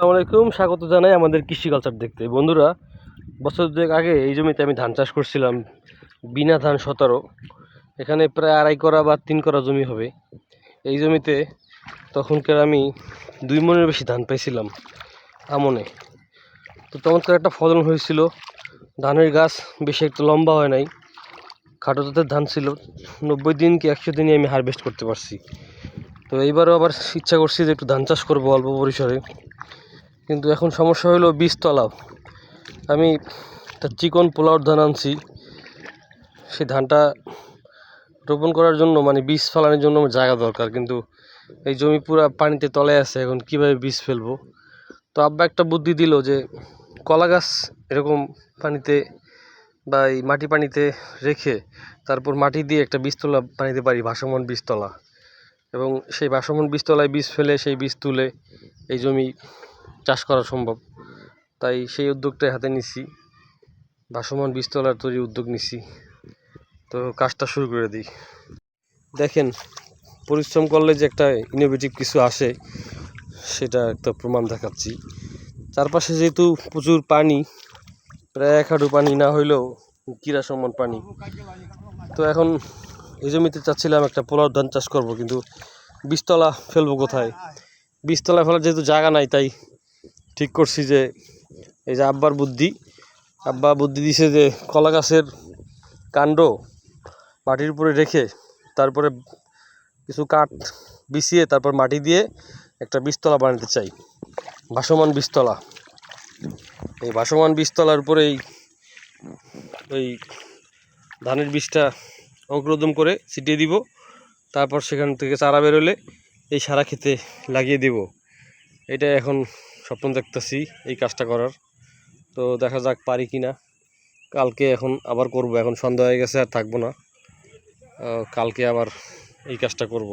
আসসালামু আলাইকুম, স্বাগত জানাই আমাদের কৃষি কালচার দেখতে। বন্ধুরা, বছর দুয়েক আগে এই জমিতে আমি ধান চাষ করছিলাম, বিনা ধান সতেরো। এখানে প্রায় আড়াই করা বা তিন করা জমি হবে। এই জমিতে তখনকার আমি দুই মনের বেশি ধান পাইছিলাম, আমনে। তো চমৎকার একটা ফলন হয়েছিল। ধানের গাছ বেশি একটা লম্বা হয় নাই। খাটো জাতের ধান ছিল। নব্বই দিন কি একশো দিনই আমি হারভেস্ট করতে পারছি। তো এইবারও আবার ইচ্ছা করছি যে একটু ধান চাষ করব অল্প পরিসরে। কিন্তু এখন সমস্যা হলো বীজতলা। আমি একটা চিকন পোলাওর ধান আনছি। সেই ধানটা রোপণ করার জন্য মানে বীজ ফেলানোর জন্য জায়গা দরকার। কিন্তু এই জমি পুরা পানিতে তলে আছে, এখন কীভাবে বীজ ফেলব? তো আব্বা একটা বুদ্ধি দিল যে, কলা গাছ এরকম পানিতে বা এই মাটি পানিতে রেখে তারপর মাটি দিয়ে একটা বীজতলা বানাইতে পারি ভাসমান বীজতলা। এবং সেই ভাসমান বীজতলায় বীজ ফেলে, সেই বীজ তুলে এই জমি চাষ করা সম্ভব। তাই সেই উদ্যোগটাই হাতে নিছি। ভাসমান বীজতলার তৈরি উদ্যোগ নিছি। তো কাজটা শুরু করে দিই। দেখেন, পরিশ্রম করলে যে একটা ইনোভেটিভ কিছু আসে, সেটা একটা প্রমাণ দেখাচ্ছি। চারপাশে যেহেতু প্রচুর পানি, প্রায় এক হাঁটু পানি না হইলেও কিরা সমান পানি। তো এখন এই জমিতে চাচ্ছিলাম একটা পোলার ধান চাষ করব, কিন্তু বীজতলা ফেলব কোথায়? বীজতলা ফেলার যেহেতু জায়গা নাই, তাই ঠিক করছি যে এই যে আব্বার বুদ্ধি, আব্বা বুদ্ধি দিছে যে কলা গাছের কাণ্ড মাটির উপরে রেখে তারপরে কিছু কাঠ বিছিয়ে তারপর মাটি দিয়ে একটা বীজতলা বানাতে চাই, ভাসমান বীজতলা। এই ভাসমান বীজতলার উপরেই ওই ধানের বীজটা অঙ্কুরোদম করে ছিটিয়ে দিব, তারপর সেখান থেকে চারা বেরোলে এই সারা খেতে লাগিয়ে দেব। এটা এখন স্বপ্ন দেখতেছি এই কাজটা করার। তো দেখা যাক পারি কি না কালকে এখন আবার করব, এখন সন্ধ্যা হয়ে গেছে আর থাকব না। কালকে আবার এই কাজটা করব।